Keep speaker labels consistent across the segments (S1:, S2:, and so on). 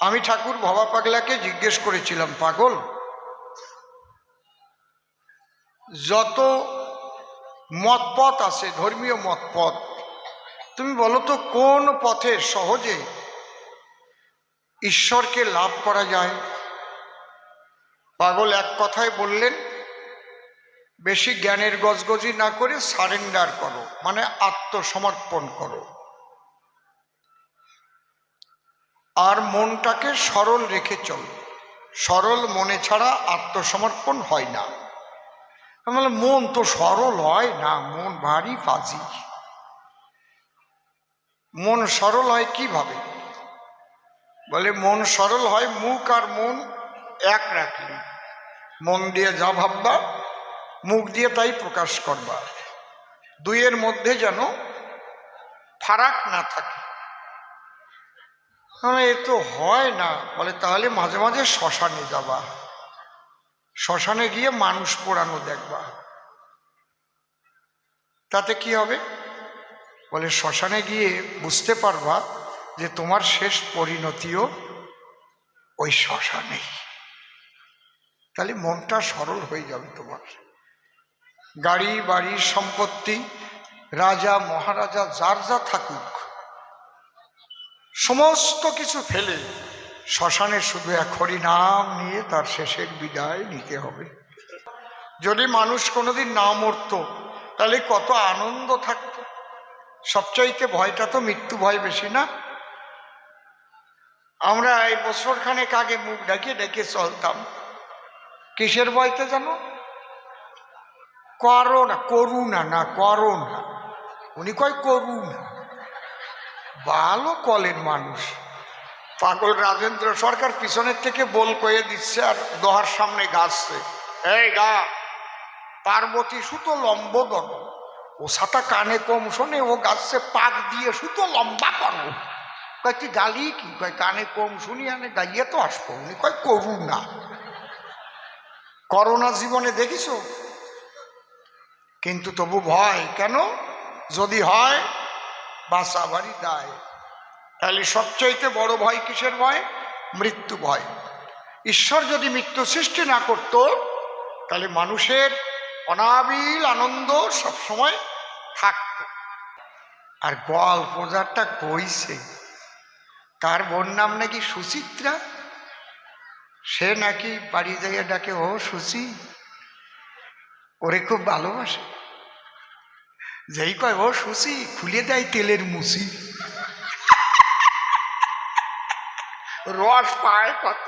S1: আমি ঠাকুর ভবা পাগলাকে জিজ্ঞেস করেছিলাম, পাগল, যত মতপথ আছে, ধর্মীয় মতপথ, তুমি বলো তো কোন পথে সহজে ঈশ্বরকে লাভ করা যায়? পাগল এক কথায় বললেন, বেশি জ্ঞানের গজগজি না করে সারেন্ডার করো মানে আত্মসমর্পণ করো। আর মনটাকে সরল রেখে চলো। সরল মনে ছাড়া আত্মসমর্পণ হয় না। আমি বললাম, মন তো সরল হয় না মন ভারী ফাজি। মন সরল হয় কীভাবে? বলে মন সরল হয় মুখ আর মন এক রাখলি। মন দিয়ে যা ভাববা মুখ দিয়ে তাই প্রকাশ করবা। দুইয়ের মধ্যে যেন ফারাক না থাকে। হ্যাঁ এ তো হয় না। বলে, তাহলে মাঝে মাঝে শ্মশানে যাবা। শ্মশানে গিয়ে মানুষ পোড়ানো দেখবা। তাতে কি হবে? বলে, শ্মশানে গিয়ে বুঝতে পারবা যে তোমার শেষ পরিণতিও ওই শ্মশানেই। তাহলে মনটা সরল হয়ে যাবে তোমার। গাড়ি বাড়ি সম্পত্তি, রাজা, মহারাজা, যার যা থাকুক সমস্ত কিছু ফেলে শ্মশানে শুধু এক হরি নাম নিয়ে তার শেষের বিদায় নিতে হবে। যদি মানুষ কোনোদিন না মরত, তাহলে কত আনন্দ থাকতো। সবচাইতে ভয়টা তো মৃত্যু ভয় বেশি না? আমরা এই বছরখানেক আগে মুখ ঢেকে ডেকে চলতাম। কিসের ভয়তে জানো? করোনা, করুণা না, করোনা। উনি কয় করুণা। ভালো কলের মানুষ। পাগল রাজেন্দ্র সরকার পিছনের থেকে বল কয়ে দিচ্ছে আর দহার সামনে গাছছে। এই গা, পার্বতী সুতো লম্ব গণ ও সাতা কানে কম শোনে, ও গাছে পাক দিয়ে সুতো লম্বা করো। কয়, তুই গালি কি? কয়, কানে কম শুনি, আনে গাইয়ে তো আসব। উনি কয় করুণা করোনা জীবনে দেখিস কিন্তু তবু ভয়। কেন? যদি হয় বাসা বাড়ি দায় তাহলে সবচাইতে বড় ভয় কিসের ভয়? মৃত্যু ভয়। ঈশ্বর যদি মৃত্যু সৃষ্টি না করত, তাহলে মানুষের অনাবিল আনন্দ সবসময় থাকত। আর গল্প যারটা কইছে, তার বোন নাম নাকি সুচিত্রা? সে নাকি বাড়ি যাইয়া ডাকে, ও সুচি, ওরে খুব ভালোবাসে। যেই কয়, ও সুচি খুলে দেয় তেলের মুসি রস পায় কত।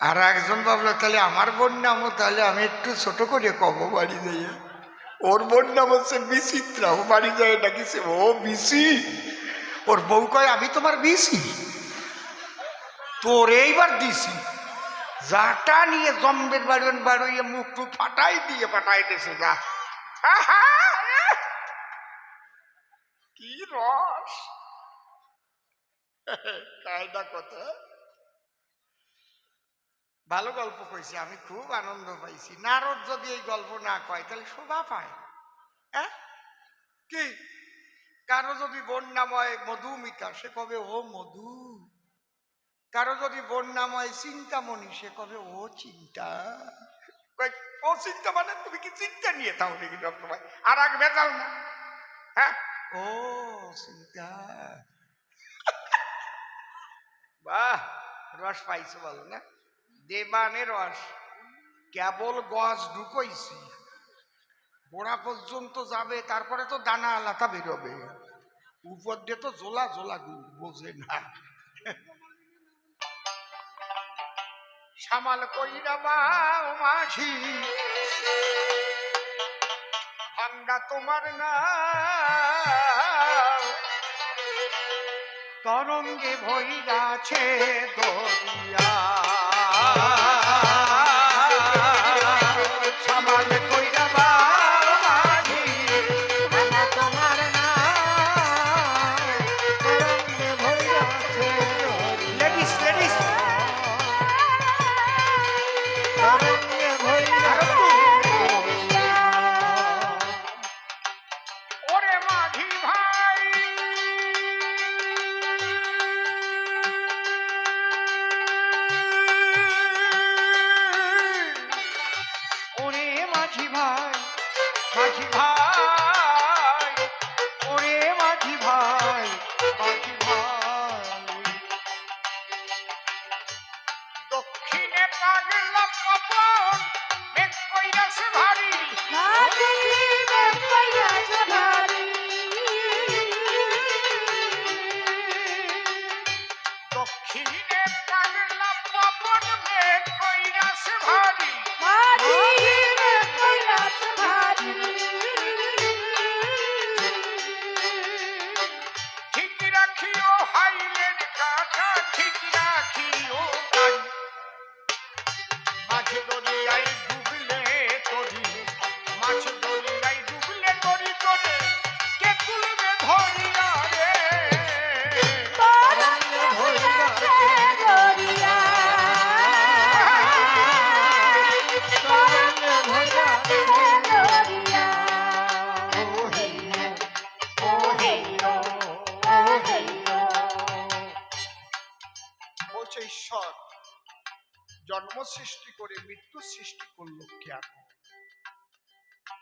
S1: আর একজন ভাবলো, তাহলে আমার বোন নামও তাহলে আমি একটু ছোট করে কব বাড়ি যাইয়া। ওর বোন নাম হচ্ছে বিচিত্রা, ও বাড়ি যায় ডাকিছে ও বিসি ওর বউ কয়, আমি তোমার বিসি তোর এইবার দিছি। যাটা নিয়ে জম্বের বাড়ন বাড়িয়ে মুখ টুক ফাটাই দিয়ে ফাটাইতেছে যা। কি রস? কায়দা কথা। ভালো গল্প কইছে, আমি খুব আনন্দ পাইছি। নারদ যদি এই গল্প না কয়, তাহলে শোভা পায়। হ্যাঁ? কি? কারও যদি বোন নাম হয় মধুমিতা, সে কবে, ও মধু। কারও যদি বোন নাম হয় চিন্তামণি, সে কবে, ও চিন্তা? ও চিন্তা মানে তুমি কি চিন্তা নিয়ে থাও নাকি সবসময়? আর আগে বেজাল না? হ্যাঁ? ও চিন্তা। বাহ, রস পাইছো বলো না? দেবানে রস। কেবল গজ ঢুকইছি। গোড়া পর্যন্ত যাবে, তারপরে তো দানা আলাদা বেরোবে। উপর দিয়ে তো জোলা জোলা বোঝে না। সামাল কইরা বাও মাঝি। ভাঙ্গা তোমার না তরঙ্গে ভৈরাছে দরিয়া। সামাল কইরা বাও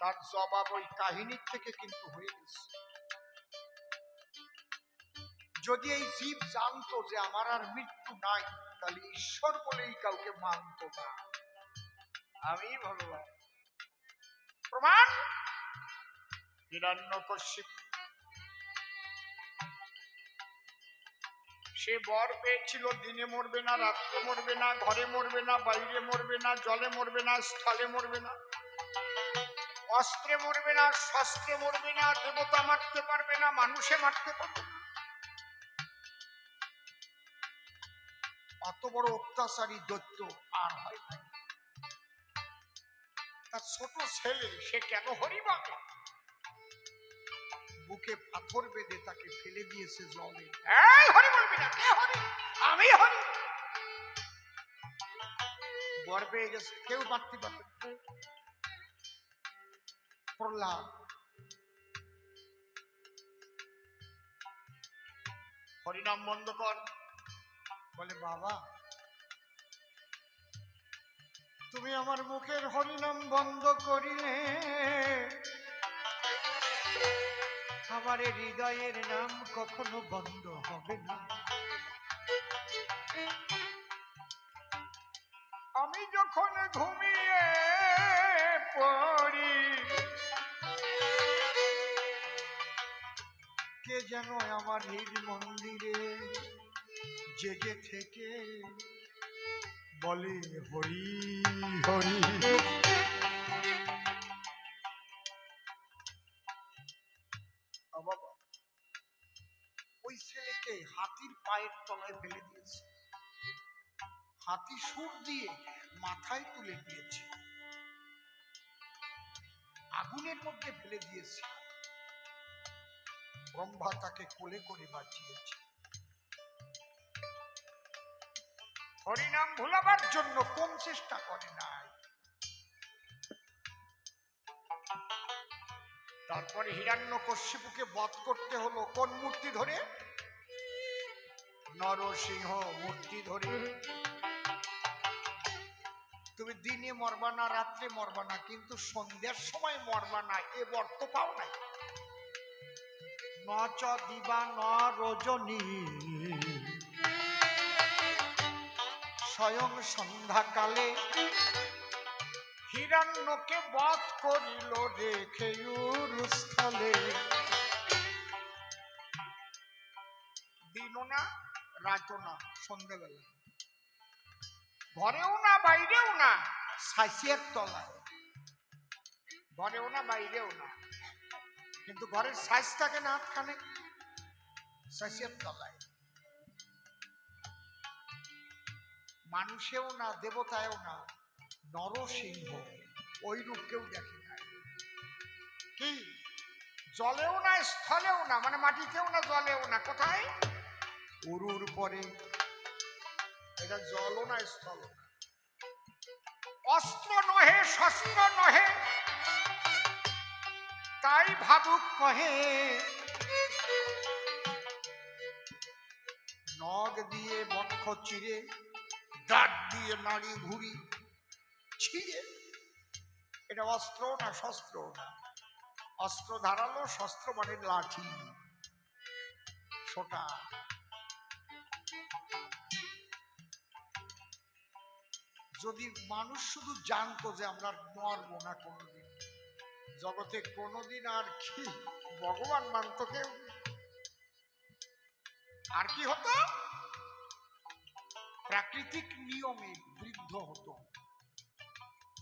S1: তার জবাব ওই কাহিনীর থেকে কিন্তু হয়ে গেছে। যদি এই জীব জানতো যে আমার আর মৃত্যু নাই, তাহলে ঈশ্বর বলেই কাউকে মানত না। আমি ভগবান প্রমাণ? হিরণ্যকশিপ সে বর পেয়েছিল, দিনে মরবে না, রাত্রে মরবে না, ঘরে মরবে না, বাইরে মরবে না, জলে মরবে না, স্থলে মরবে না। অস্ত্রে মরবে না, শস্ত্রে মরবে না, দেবতা মারতে পারবে না, মানুষে মারতে পারবে না। অত বড় অত্যাচারী দৈত্য আর হয় নাই। তার ছোট ছেলে, সে কেন হরিবা বুকে পাথর বেঁধে তাকে ফেলে দিয়েছে জলে। হরি বলবি না, কে হরি? আমি হরি। পেয়ে গেছে, কেউ মারতে পারবে না। প্রহ্লাদ হরিনাম বন্ধ কর। বলে, বাবা, তুমি আমার মুখের হরিনাম বন্ধ করিলে, আমার হৃদয়ের নাম কখনো বন্ধ হবে না। যেন আমার হৃদ মন্দিরে জেগে থেকে বলে, হরি হরি। ওই ছেলেকে হাতির পায়ের তলায় ফেলে দিয়েছে। হাতি সুর দিয়ে মাথায় তুলে দিয়েছে। আগুনের মধ্যে ফেলে দিয়েছে। ব্রহ্মা তাকে কোলে করে বাঁচিয়েছে। হরিনাম ভুলাবার জন্য কোন চেষ্টা করে নাই। তারপরে হিরণ্য কশ্যপুকে বধ করতে হলো কোন মূর্তি ধরে? নরসিংহ মূর্তি ধরে। তুমি দিনে মরবা না, রাত্রে মরবা না, কিন্তু সন্ধ্যার সময় মরবা না, এ বর্ত পাও নাই। ন চ দিবা ন রজনী স্বয়ং সন্ধ্যাকালে হিরণ্যকে বধ করিল রেখে স্থলে। দিনও না রাতও না সন্ধ্যাবেলা ঘরেও না, বাইরেও না, সাইসিয়ার তলায়। ঘরেও না, বাইরেও না। কিন্তু ঘরের সাইজ থাকে না হাতখানে সাইসিয়ার তলায়। মানুষেও না, দেবতায়ও না, নরসিংহ ওই রূপ কেউ দেখে না কি? জলেও না, স্থলেও না মানে মাটিতেও না, জলেও না, কোথায়? উরুর পরে এটা জলও না স্থল অস্ত্র নহে, শস্ত্র নহে তাই ভাবুক কহে। নগ দিয়ে বক্ষ চিরে, দাঁত দিয়ে নাড়ি ঘুরি, ছিঁড়ে। এটা অস্ত্র না শস্ত্র? না অস্ত্র ধারালো, শস্ত্র মানে লাঠি। ছোটা যদি মানুষ শুধু জানতো যে আমরা মরবো না কোনোদিন জগতে কোনোদিন আর কি ভগবান মানত কেউ? আর কি হতো? প্রাকৃতিক নিয়মে বৃদ্ধ হতো।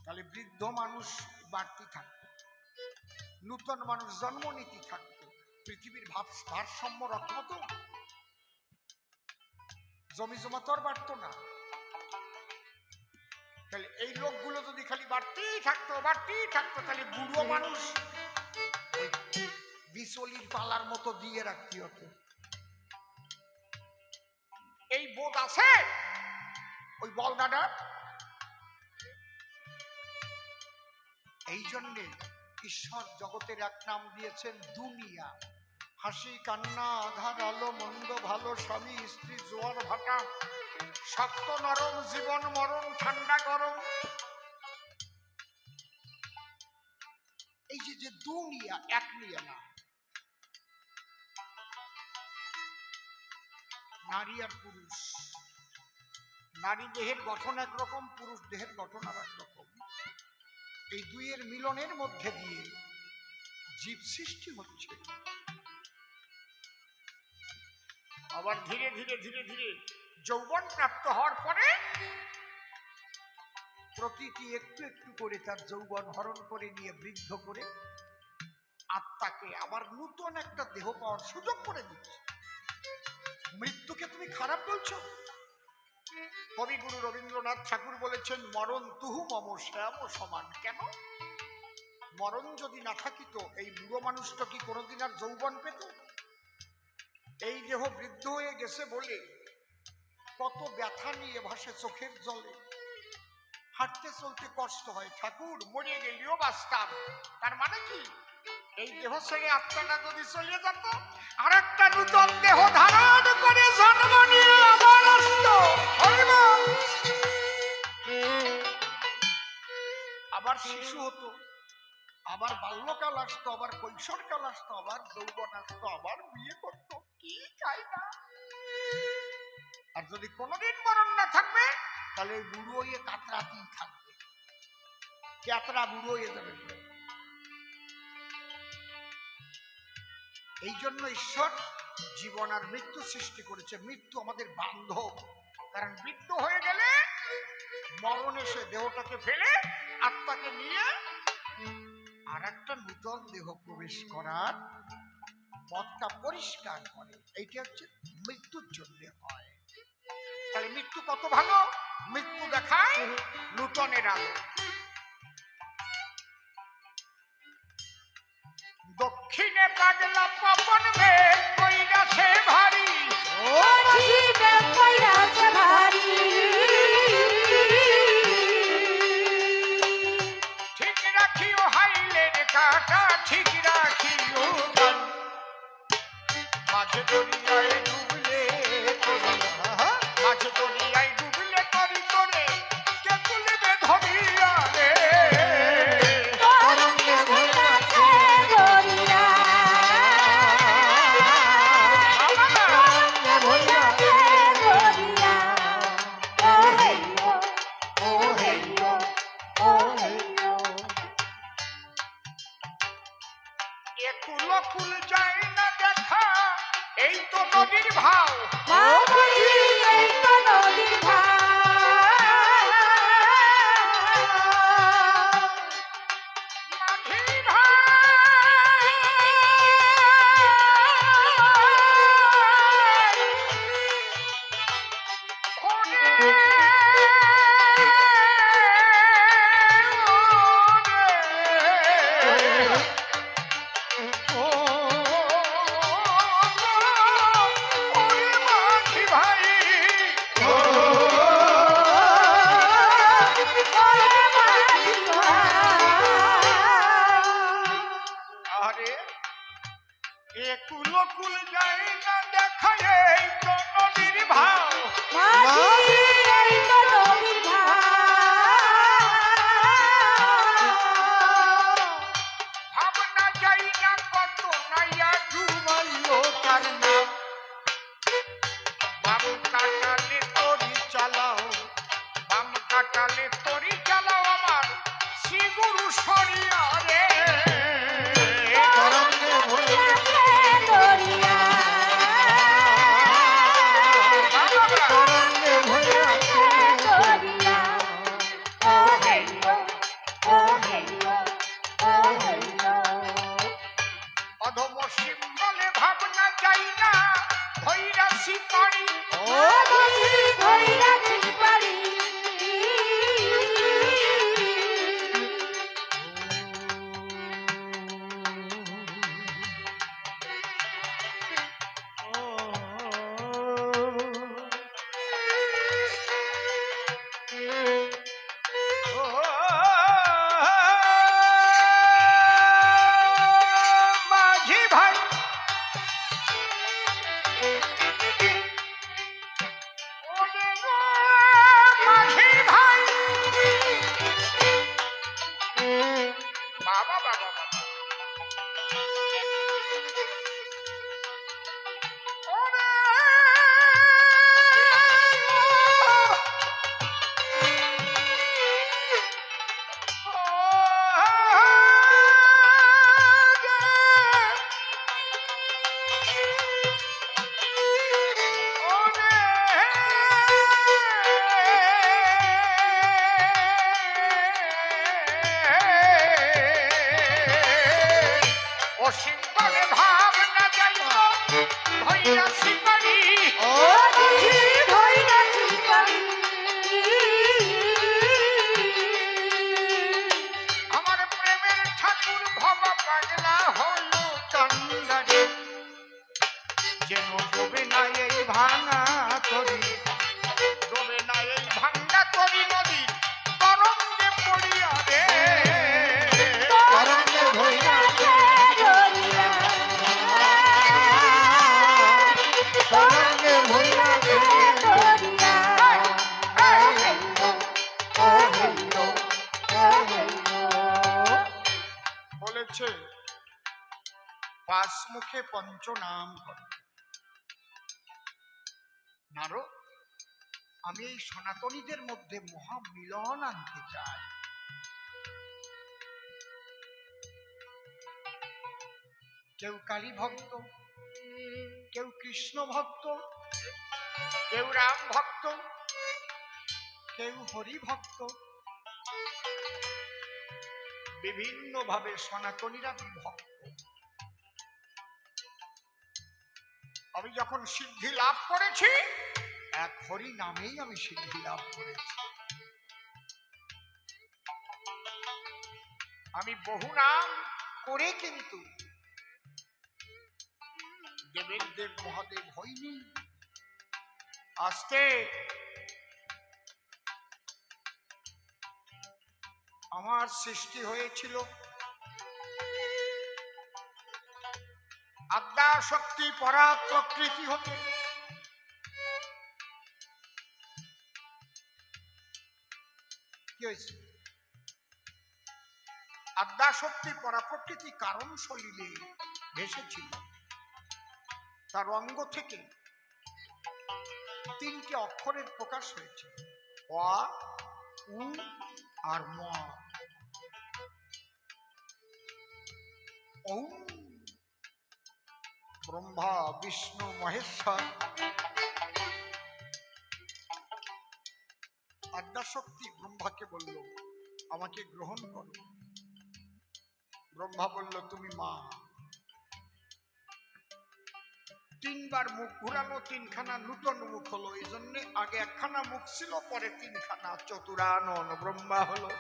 S1: তাহলে বৃদ্ধ মানুষ বাড়তি থাকতো। নূতন মানুষ জন্ম জন্মনীতি থাকতো। পৃথিবীর ভাব ভারসাম্য রক্ষা হতো। জমি জমা তো আর বাড়তো না। তাহলে এই লোকগুলো যদি খালি বাড়তেই থাকতো বাড়তেই থাকতো, তাহলে বুড়ো মানুষ বিচলির পালার মতো দিয়ে রাখতে হতো। এই বোধ আছে? ওই বলদাডার এই জন্যে ঈশ্বর জগতের এক নাম দিয়েছেন দুনিয়া। হাসি, কান্না আধার আলো, মন্দ, ভালো, স্বামী, স্ত্রী, জোয়ার, ভাটা শক্ত নরম জীবন মরণ ঠান্ডা গরম। এই যে যে দুনিয়া এক নিয়ে না। নারী আর পুরুষ। নারী দেহের গঠন একরকম, পুরুষ দেহের গঠন আর একরকম। এই দুইয়ের মিলনের মধ্যে দিয়ে জীব সৃষ্টি হচ্ছে। আবার ধীরে ধীরে ধীরে ধীরে যৌবন প্রাপ্ত হওয়ার পরে প্রকৃতি একটু একটু করে তার যৌবন হরণ করে নিয়ে বৃদ্ধ করে আত্মাকে আবার নূতন একটা দেহ পাওয়ার সুযোগ করে দিচ্ছে। মৃত্যুকে তুমি খারাপ বলছো? কবিগুরু রবীন্দ্রনাথ ঠাকুর বলেছেন, মরণ তুহু মম শ্যাম সমান। কেন? মরণ যদি না থাকিত এই বুড়ো মানুষটা কি কোনোদিন আর যৌবন পেত? এই দেহ বৃদ্ধ হয়ে গেছে বলে কত ব্যথা নিয়ে ভাসে চোখের জলে। হাঁটতে চলতে কষ্ট হয়। ঠাকুর, মরে গেলেও বাঁচতাম। তার মানে কি? এই দেহ ছেড়ে আত্মাটা যদি চলে যেত আর একটা নূতন দেহ ধারণ করে জন্ম নিয়ে আবার আসতো। আবার শিশু হতো, আবার বাল্যকাল আসতো, আবার কৈশোরকাল আসতো, আবার যৌবন আসতো, আবার বিয়ে করতো। কি চাই না? আর যদি কোনোদিন মরণ না থাকবে, তাহলে ওই বুড়ো হয়ে কাতরাতেই থাকবে। ক্যাতরা বুড়ো হয়ে যাবে। এই জন্য ঈশ্বর জীবন আর মৃত্যু সৃষ্টি করেছে। মৃত্যু আমাদের বান্ধব। কারণ মৃত্যু হয়ে গেলে মরণ এসে দেহটাকে ফেলে আত্মাকে নিয়ে আর একটা নূতন দেহ প্রবেশ করার পথটা পরিষ্কার করে। এইটা হচ্ছে মৃত্যুর জন্য হয়। তাহলে মৃত্যু কত ভালো? মৃত্যু দেখায় নূতনের আলো। দক্ষিণে পাগলা পবন মেঘ কইরাছে ভারী।
S2: জীবে কইরাছে ভারী।
S1: ঠিক রাখিও হাইলের কাটা ঠিক রাখিও গান। মাঝে দরিয়ায় মাঝে দরিয়ায় Música কালী Música মুখে পঞ্চনাম করে নারদ, আমি এই সনাতনীদের মধ্যে মহামিলন আনতে চাই। কেউ কালী ভক্ত, কেউ কৃষ্ণ ভক্ত, কেউ রাম ভক্ত, কেউ হরি ভক্ত। বিভিন্নভাবে সনাতনীরা বিভক্ত। আমি যখন সিদ্ধি লাভ করেছি, এক হরি নামেই আমি সিদ্ধি লাভ করেছি। আমি বহু নাম করে কিন্তু দেবের দেব মহাদেব হইনি। আজকে আমার সৃষ্টি হয়েছিল আদ্যা শক্তি, পরা প্রকৃতি হতে। কি শক্তি, পরা প্রকৃতি কারণ সলিলে ভেসেছিল। তার অঙ্গ থেকে তিনটি অক্ষরের প্রকাশ হয়েছে। অ, উ আর ম। ওম ব্রহ্মা, বিষ্ণু, মহেশ্বর। আদ্যাশক্তি ব্রহ্মাকে বলল, আমাকে গ্রহণ করো। ব্রহ্মা বলল, তুমি মা। তিনবার মুখ ঘুরানো, তিনখানা নূতন মুখ হলো। এই জন্য আগে একখানা মুখ ছিল, পরে তিনখানা। চতুরানন ব্রহ্মা হলো।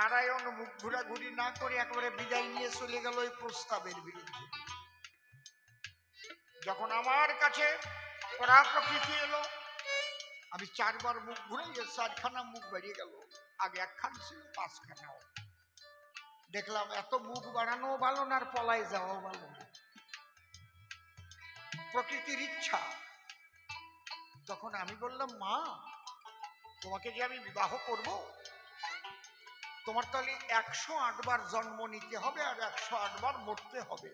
S1: নারায়ণ মুখ ঘুরাঘুরি না করে একেবারে বিদায় নিয়ে চলে গেল ওই প্রস্তাবের বিরুদ্ধে। যখন আমার কাছে পরা প্রকৃতি এলো, আমি চারবার মুখ ঘুরে চারখানা মুখ বেরিয়ে গেল, আগে একখান ছিল, পাঁচখানাও। দেখলাম এত মুখ বাড়ানো ভালো না আর পলায় যাওয়াও ভালো না। প্রকৃতির ইচ্ছা। তখন আমি বললাম, মা, তোমাকে যে আমি বিবাহ করব তোমার তাহলে একশো আটবার জন্ম নিতে হবে আর একশো আটবার মরতে হবে।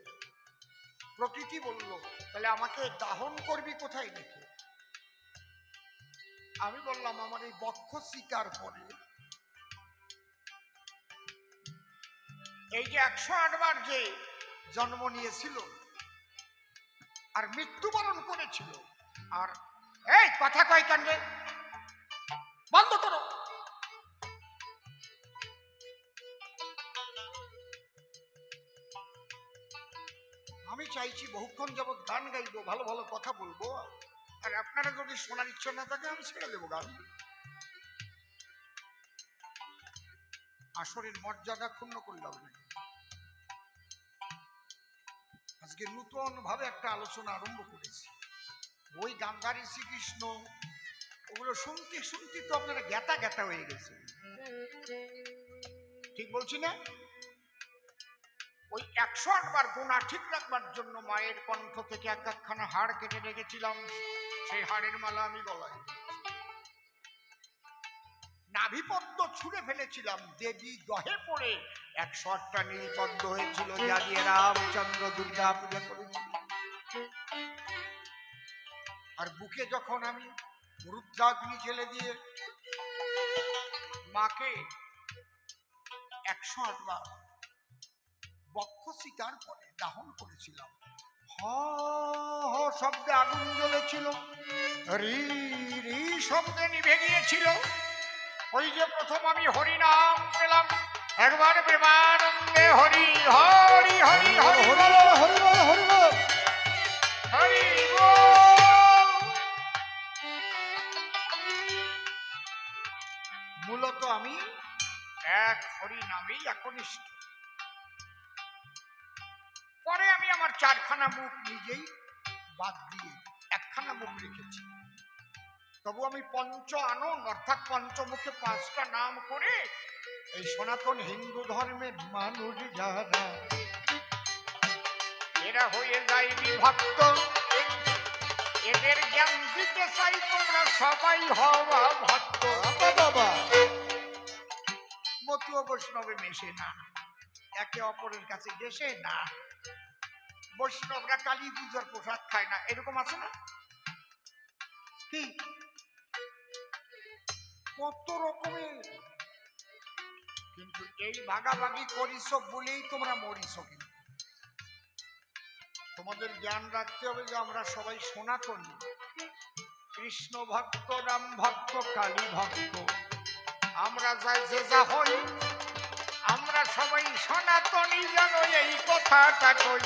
S1: প্রকৃতি বলল, তাহলে আমাকে দাহন করবি কোথায় রেখে আমি বললাম, আমার এই বক্ষ শিকার পরে এই যে একশো আটবার যে জন্ম নিয়েছিল আর মৃত্যুবরণ করেছিল, আর এই কথা কয় রে? বন্ধ করো। চাইছি, বহুক্ষণ যাবৎ গান গাইবো, ভালো ভালো কথা বলব। আর আপনারা যদি শোনার ইচ্ছা না থাকে, আমি ছেড়ে দেবো গান। আসরের মর্যাদা ক্ষুণ্ণ করলাম না। আজকে নূতন ভাবে একটা আলোচনা আরম্ভ করেছি। ওই গান্ধারী শ্রীকৃষ্ণ ওগুলো শুনতে শুনতে তো আপনারা গ্যাতা গ্যাতা হয়ে গেছে ঠিক বলছি না? ওই একশো আটবার গোনা ঠিক রাখবার জন্য মায়ের কণ্ঠ থেকে এক একখানা হাড় কেটে রেখেছিলাম। সেই হাড়ের মালা আমি গলায় নাভিপদ্ম ছুঁড়ে ফেলেছিলাম। দেবী পড়ে একশো আটটা নীলপদ্ম হয়েছিল। যা দিয়ে রামচন্দ্র দুর্গা পূজা করেছিল আর বুকে যখন আমি রুদ্রাগ্নি জেলে দিয়ে মাকে একশো আটবার বক্ষ শিকার করে দাহন করেছিলাম। হ হ শব্দে আগুন জ্বলেছিল। রি রি শব্দে নিভে গিয়েছিল। ওই যে প্রথম আমি হরি নাম পেলাম। একবার প্রেমানন্দে হরি হরি হরি হরি
S3: হরি বল হরি বল হরি বল।
S1: হরি বল। মূলত আমি এক হরি নামেই একনিষ্ঠ। চারখানা মুখ নিজেই বাদ দিয়ে একখানা মুখ রেখেছি। তবু আমি পঞ্চ আনন অর্থাৎ পঞ্চমুখে পাঁচটা নাম করে এই সনাতন হিন্দু ধর্মের মানুষ যারা এরা হয়ে যায় বিভক্ত। এদের জ্ঞান দিতে চাই তোমরা সবাই হওয়া ভক্ত।
S3: বাবা
S1: মতুয়া বৈষ্ণবে মেশে না একে অপরের কাছে গেছে না। বৈষ্ণবরা কালী পুজোর প্রসাদ খায় না, এরকম আছে না? কি? কত রকমের। কিন্তু এই ভাগাভাগি করিস বলেই তোমরা মরিস কিন্তু। তোমাদের জ্ঞান রাখতে হবে যে আমরা সবাই সনাতনী। কৃষ্ণ ভক্ত, রাম ভক্ত, কালী ভক্ত। আমরা যাই যে যা হই আমরা সবাই সনাতনী জানো এই কথাটা কই?